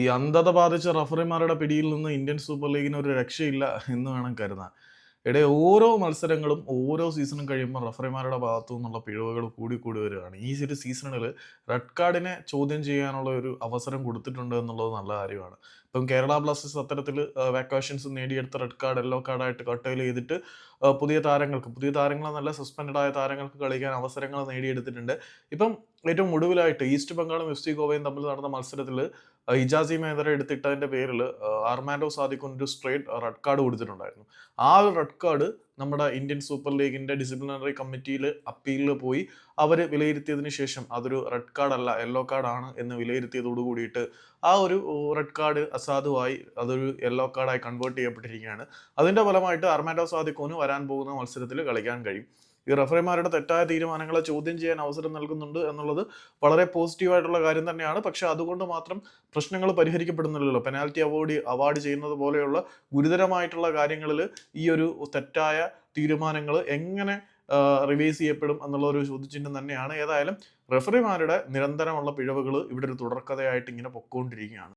ഈ അന്ധത ബാധിച്ച റഫറിമാരുടെ പിടിയിൽ നിന്ന് ഇന്ത്യൻ സൂപ്പർ ലീഗിന് ഒരു രക്ഷയില്ല എന്ന് വേണം കരുതാൻ. ഇടയിൽ ഓരോ മത്സരങ്ങളും ഓരോ സീസണും കഴിയുമ്പോൾ റഫറിമാരുടെ ഭാഗത്തു നിന്നുള്ള പിഴവുകൾ കൂടി കൂടി വരികയാണ്. ഈ ഒരു സീസണിൽ റെഡ് കാർഡിനെ ചോദ്യം ചെയ്യാനുള്ള ഒരു അവസരം കൊടുത്തിട്ടുണ്ട് എന്നുള്ളത് നല്ല കാര്യമാണ്. ഇപ്പം കേരള ബ്ലാസ്റ്റേഴ്സ് അത്തരത്തിൽ വാക്കേഷൻസ് നേടിയെടുത്ത റെഡ് കാർഡ് യെല്ലോ കാർഡായിട്ട് കട്ടയിൽ ചെയ്തിട്ട് പുതിയ താരങ്ങൾക്ക് പുതിയ താരങ്ങൾ നല്ല സസ്പെൻഡ് ആയ താരങ്ങൾക്ക് കളിക്കാൻ അവസരങ്ങൾ നേടിയെടുത്തിട്ടുണ്ട്. ഇപ്പം ഏറ്റവും ഒടുവിലായിട്ട് ഈസ്റ്റ് ബംഗാളും എഫ് സി ഗോവയും തമ്മിൽ നടന്ന മത്സരത്തിൽ ഇജാസി മേധര എടുത്തിട്ടതിന്റെ പേരിൽ ആർമാൻഡോ സാദിഖിന് ഒരു സ്ട്രേറ്റ് റെഡ് കാർഡ് കൊടുത്തിട്ടുണ്ടായിരുന്നു. ആ ഒരു റെഡ് കാർഡ് നമ്മുടെ ഇന്ത്യൻ സൂപ്പർ ലീഗിന്റെ ഡിസിപ്ലിനറി കമ്മിറ്റിയിൽ അപ്പീലിൽ പോയി. അവർ വിലയിരുത്തിയതിന് ശേഷം അതൊരു റെഡ് കാർഡ് അല്ല യെല്ലോ കാർഡാണ് എന്ന് വിലയിരുത്തിയതോട് കൂടിയിട്ട് ആ ഒരു റെഡ് കാർഡ് അസാധുവായി അതൊരു യെല്ലോ കാർഡായി കൺവേർട്ട് ചെയ്യപ്പെട്ടിരിക്കുകയാണ്. അതിന്റെ ഫലമായിട്ട് അർമാൻഡോ സാദിഖോന് വരാൻ പോകുന്ന മത്സരത്തിൽ കളിക്കാൻ കഴിയും. ഈ റഫറിമാരുടെ തെറ്റായ തീരുമാനങ്ങളെ ചോദ്യം ചെയ്യാൻ അവസരം നൽകുന്നുണ്ട് എന്നുള്ളത് വളരെ പോസിറ്റീവായിട്ടുള്ള കാര്യം തന്നെയാണ്. പക്ഷെ അതുകൊണ്ട് മാത്രം പ്രശ്നങ്ങൾ പരിഹരിക്കപ്പെടുന്നില്ലല്ലോ. പെനാൽറ്റി അവാർഡ് അവാർഡ് ചെയ്യുന്നത് പോലെയുള്ള ഗുരുതരമായിട്ടുള്ള കാര്യങ്ങളിൽ ഈ ഒരു തെറ്റായ തീരുമാനങ്ങൾ എങ്ങനെ റിവേഴ്സ് ചെയ്യപ്പെടും എന്നുള്ള ഒരു ചോദ്യചിഹ്നം തന്നെയാണ്. ഏതായാലും റഫറിമാരുടെ നിരന്തരമുള്ള പിഴവുകൾ ഇവിടെ ഒരു തുടർക്കഥയായിട്ട് ഇങ്ങനെ പൊക്കോണ്ടിരിക്കുകയാണ്.